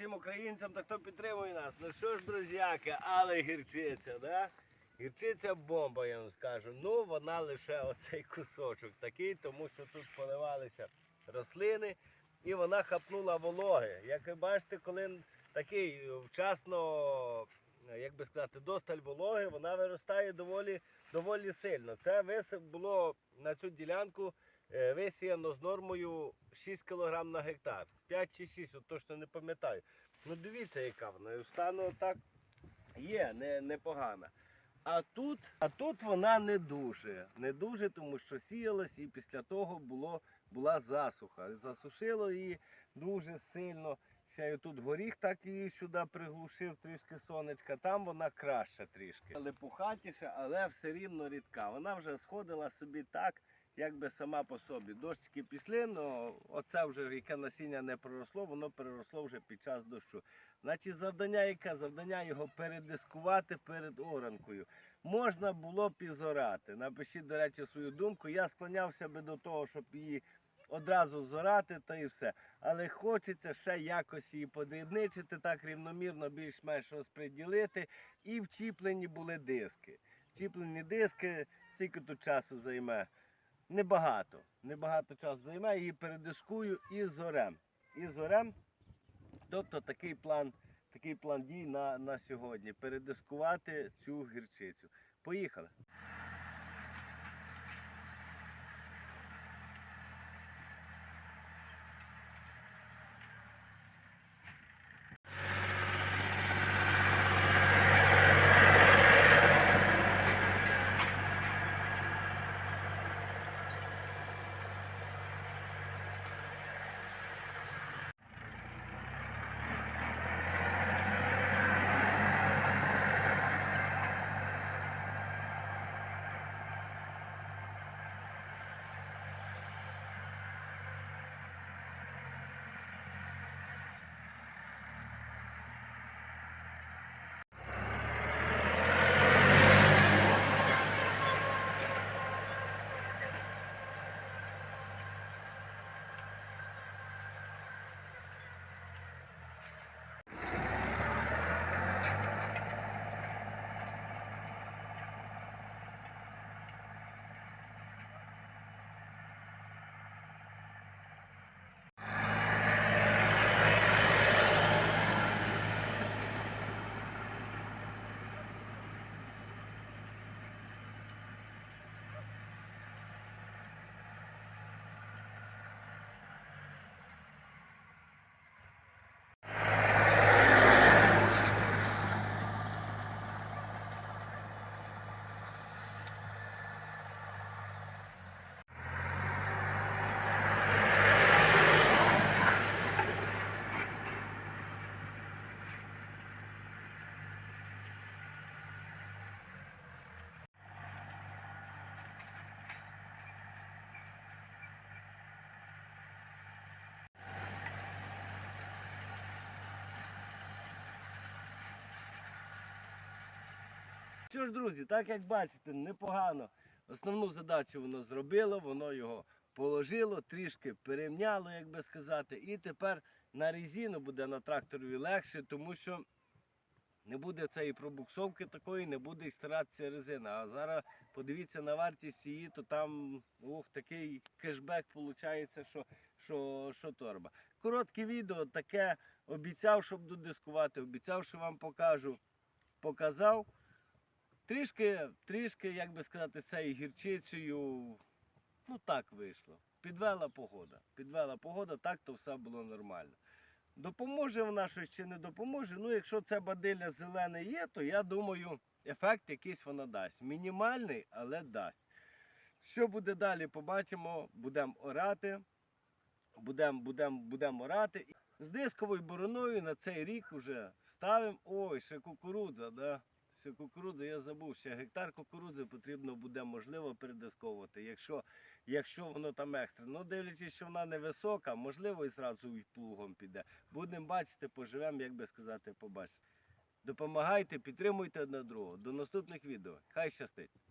всім українцям та хто підтримує нас. Ну що ж, друзяки, але гірчиця, да? Гірчиця бомба, я вам скажу. Ну, вона лише оцей кусочок такий, тому що тут поливалися рослини і вона хапнула вологи. Як ви бачите, коли такий вчасно, як би сказати, досталь вологи, вона виростає доволі, доволі сильно. Це висип було на цю ділянку висіяно з нормою 6 кг на гектар. 5 чи 6, от точно не пам'ятаю. Ну дивіться, яка вона. І стану так є, не, непогана. А тут, а тут вона не дуже. Не дуже, тому що сіялась і після того було, була засуха. Засушило її дуже сильно. Ще й тут горіх так її сюди приглушив трішки сонечка. Там вона краща трішки. Липухатіша, але все рівно рідка. Вона вже сходила собі так, якби сама по собі. Дощики пішли, але оце вже яке насіння не проросло, воно переросло вже під час дощу. Значить, завдання яке? Завдання його передискувати перед оранкою. Можна було б і зорати. Напишіть, до речі, свою думку. Я склонявся би до того, щоб її одразу зорати та і все. Але хочеться ще якось її подрібничити, так рівномірно більш-менш розподілити. І вчіплені були диски. Чіплені диски, скільки тут часу займе? Небагато. Небагато часу займе, її передискую і зорем. І зорем. Тобто такий план, такий план дій на, на сьогодні. Передискувати цю гірчицю. Поїхали. Що ж, друзі, так як бачите, непогано. Основну задачу воно зробило, воно його положило, трішки перемняло, як би сказати. І тепер на резину буде на тракторові легше, тому що не буде цієї пробуксовки такої, не буде і старатися резина. А зараз подивіться на вартість її, то там ух, такий кешбек виходить, що, що, що торба. Коротке відео, таке обіцяв, щоб додискувати, обіцяв, що вам покажу. Показав. Трішки, трішки, як би сказати, цією гірчицею, ну так вийшло. Підвела погода. Підвела погода, так то все було нормально. Допоможе вона щось чи не допоможе. Ну, якщо це бадилля зелене є, то я думаю, ефект якийсь вона дасть. Мінімальний, але дасть. Що буде далі, побачимо. Будемо орати. Будемо будем, будем орати. З дисковою бороною на цей рік вже ставимо. Ой, ще кукурудза, да? Ще кукурудзу я забув, ще гектар кукурудзи потрібно буде можливо передисковувати, якщо, якщо воно там екстра. Ну, дивлячись, що вона невисока, можливо, і зразу і плугом піде. Будемо бачити, поживемо, як би сказати, побачити. Допомагайте, підтримуйте одне другого. До наступних відео. Хай щастить!